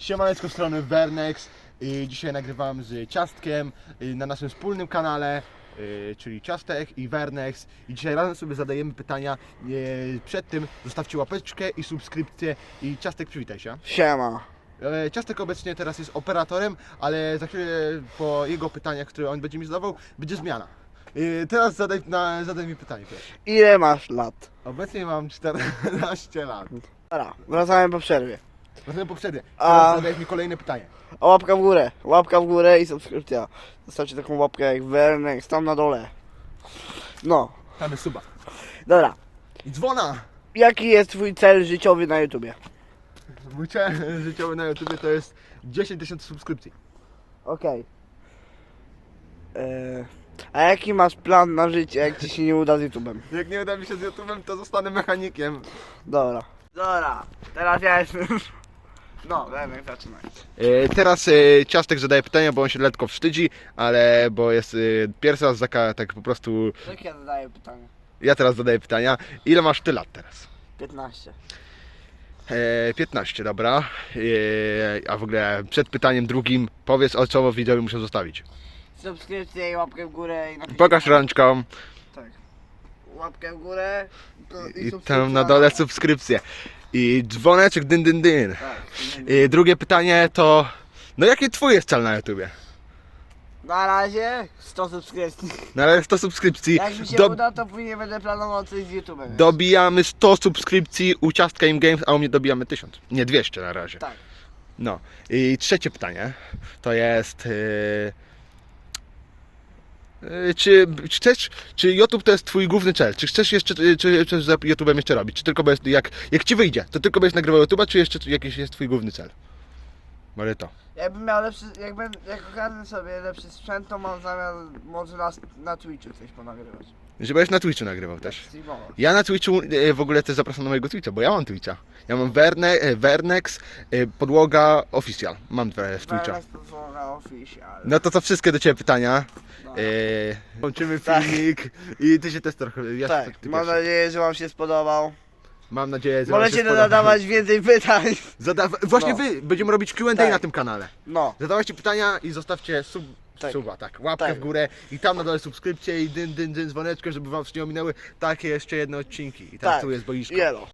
Siemaneczko w strony Vernex. I dzisiaj nagrywam z Ciastkiem y, na naszym wspólnym kanale, y, czyli Ciastek i Vernex. I dzisiaj razem sobie zadajemy pytania. Y, Przed tym zostawcie łapeczkę i subskrypcję. I Ciastek przywitaj się. Siema. E, Ciastek obecnie teraz jest operatorem, ale za chwilę po jego pytaniach, które on będzie mi zadawał, będzie zmiana. Teraz zadaj, na, zadaj mi pytanie pierwsze. Ile masz lat? Obecnie mam 14 lat. Dobra, wracamy po przerwie. Zatem poprzednie. A- Teraz zadajesz mi kolejne pytanie. A łapka w górę, łapka w górę i subskrypcja. Zostawcie taką łapkę jak Wernex, tam na dole. No, Tam jest suba. dobra. I dzwona! Jaki jest twój cel życiowy na YouTubie? Mój cel życiowy na YouTubie to jest 10 tysięcy subskrypcji. Okej. Eee, A jaki masz plan na życie, jak ci się nie uda z YouTubem? Jak nie uda mi się z YouTubem, to zostanę mechanikiem. Dobra. Dobra, teraz ja jestem... No, Wernex, zaczynaj. E, teraz e, Ciastek zadaje pytania, bo on się lekko wstydzi, ale bo jest e, pierwszy raz zaka, tak po prostu... Jak ja zadaję pytanie? Ja teraz zadaję pytania. Ile masz ty lat teraz? 15. E, 15, dobra. E, a w ogóle przed pytaniem drugim powiedz o co widzowie muszą zostawić. Subskrypcję i łapkę w górę i napisz- Pokaż rączką Tak. Łapkę w górę to i tam subskrypcja na dole subskrypcję. I dzwoneczek dyn dyn dyn. I drugie pytanie to... No jaki twój jest cel na YouTubie? Na razie 100 subskrypcji. Na razie 100 subskrypcji. Jak mi się Do, uda, to później będę planował coś z YouTube'em. dobijamy 100 subskrypcji u Ciastka Im Games, a u mnie dobijamy 1000. Nie 200 na razie. Tak. No. I trzecie pytanie to jest... Yy... yy, Czy czy chcesz, czy YouTube to jest twój główny cel? Czy chcesz jeszcze, czy, czy chcesz za YouTube'em jeszcze robić? Czy tylko będziesz, jak, jak ci wyjdzie, to tylko będziesz nagrywał YouTube'a, czy jeszcze jakiś jest twój główny cel? To. Jakbym miał lepszy, jakbym, jak ogarnę sobie lepszy sprzęt, to mam zamiar może na, na Twitchu coś ponagrywać. Że będziesz na Twitchu nagrywał też. Streamować. Ja na Twitchu e, w ogóle też zapraszam na mojego Twitcha, bo ja mam Twitcha. Ja mam Verne, e, Vernex, e, podłoga official. Mam dwa w Twitcha. Wernex Podłoga Official. No to co wszystkie do Ciebie pytania. No. E, Kończymy Tak. filmik i Ty się też trochę... Ja tak, ty mam pierwszy. nadzieję, że wam się spodobał. Mam nadzieję, że Możecie spodoba. zadawać więcej pytań. Zadawa- Właśnie No. Wy, będziemy robić Q&A Tak. na tym kanale. No, Zadawajcie pytania i zostawcie sub... Tak. Suba, tak, łapkę Tak. w górę i tam na dole subskrypcję i dyn, dyn, dyn, dzwoneczkę, żeby wam się nie ominęły takie jeszcze jedne odcinki. I teraz Tak. tu jest boisko. jelo.